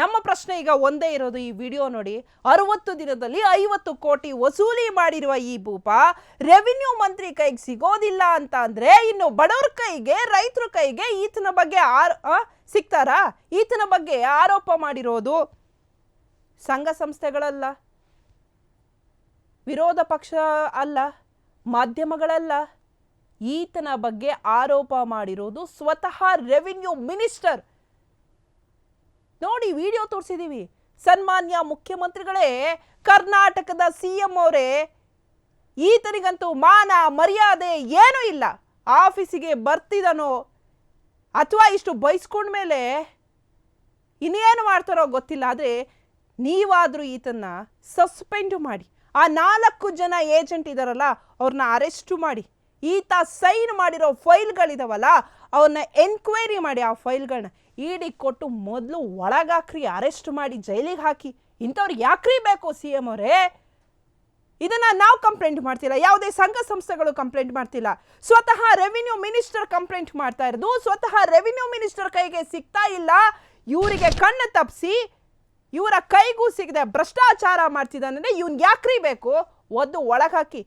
ನಮ್ಮ ಪ್ರಶ್ನೆ ಈಗ ಒಂದೇ ಇರೋದು ಈ ವಿಡಿಯೋ ನೋಡಿ. ಅರವತ್ತು ದಿನದಲ್ಲಿ ಐವತ್ತು ಕೋಟಿ ವಸೂಲಿ ಮಾಡಿರುವ ಈ ಭೂಪ ರೆವಿನ್ಯೂ ಮಂತ್ರಿ ಕೈಗೆ ಸಿಗೋದಿಲ್ಲ ಅಂತ ಅಂದ್ರೆ ಇನ್ನು ಬಡವ್ರ ಕೈಗೆ, ರೈತರ ಕೈಗೆ ಈತನ ಬಗ್ಗೆ ಆರ್ ಸಿಗ್ತಾರಾ? ಈತನ ಬಗ್ಗೆ ಆರೋಪ ಮಾಡಿರೋದು ಸಂಘ ಸಂಸ್ಥೆಗಳಲ್ಲ. ವಿರೋಧ ಪಕ್ಷ ಅಲ್ಲ, ಮಾಧ್ಯಮಗಳಲ್ಲ. ಈತನ ಬಗ್ಗೆ ಆರೋಪ ಮಾಡಿರೋದು ಸ್ವತಃ ರೆವಿನ್ಯೂ ಮಿನಿಸ್ಟರ್ ನೋಡಿ ವಿಡಿಯೋ ತೋರಿಸಿದೀವಿ. ಸನ್ಮಾನ್ಯ ಮುಖ್ಯಮಂತ್ರಿಗಳೇ, ಕರ್ನಾಟಕದ ಸಿ ಎಂ ಅವರೇ, ಈತನಿಗಂತೂ ಮಾನ ಮರ್ಯಾದೆ ಏನೂ ಇಲ್ಲ. ಆಫೀಸಿಗೆ ಬರ್ತಿದನೋ ಅಥವಾ ಇಷ್ಟು ಬೈಸ್ಕೊಂಡ್ಮೇಲೆ ಇನ್ನೇನು ಮಾಡ್ತಾರೋ ಗೊತ್ತಿಲ್ಲ. ಆದರೆ ನೀವಾದರೂ ಈತನ್ನ ಸಸ್ಪೆಂಡ್ ಮಾಡಿ. ಆ ನಾಲ್ಕು ಜನ ಏಜೆಂಟ್ ಇದ್ದಾರಲ್ಲ ಅವ್ರನ್ನ ಅರೆಸ್ಟು ಮಾಡಿ. ಈತ ಸೈನ್ ಮಾಡಿರೋ ಫೈಲ್ಗಳಿದಾವಲ್ಲ ಅವ್ರನ್ನ ಎನ್ಕ್ವೈರಿ ಮಾಡಿ ಆ ಫೈಲ್ಗಳನ್ನ ಇಡಿ ಕೊಟ್ಟು ಮೊದಲು ಒಳಗಾಕ್ರಿ, ಅರೆಸ್ಟ್ ಮಾಡಿ, ಜೈಲಿಗೆ ಹಾಕಿ. ಇಂಥವ್ರಿಗೆ ಯಾಕ್ರಿ ಬೇಕು ಸಿ ಎಂ ಅವರೇ? ಇದನ್ನು ನಾವು ಕಂಪ್ಲೇಂಟ್ ಮಾಡ್ತಿಲ್ಲ, ಯಾವುದೇ ಸಂಘ ಸಂಸ್ಥೆಗಳು ಕಂಪ್ಲೇಂಟ್ ಮಾಡ್ತಿಲ್ಲ. ಸ್ವತಃ ರೆವಿನ್ಯೂ ಮಿನಿಸ್ಟರ್ ಕಂಪ್ಲೇಂಟ್ ಮಾಡ್ತಾ ಇರೋದು, ಸ್ವತಃ ರೆವಿನ್ಯೂ ಮಿನಿಸ್ಟರ್ ಕೈಗೆ ಸಿಗ್ತಾ ಇಲ್ಲ. ಇವರಿಗೆ ಕಣ್ಣು ತಪ್ಪಿಸಿ ಇವರ ಕೈಗೂ ಸಿಗದೆ ಭ್ರಷ್ಟಾಚಾರ ಮಾಡ್ತಿದ್ದಾನೆ ಇವನ್ ಯಾಕ್ರಿ ಬೇಕು? ಒದ್ದು ಒಳಗೆ ಹಾಕಿ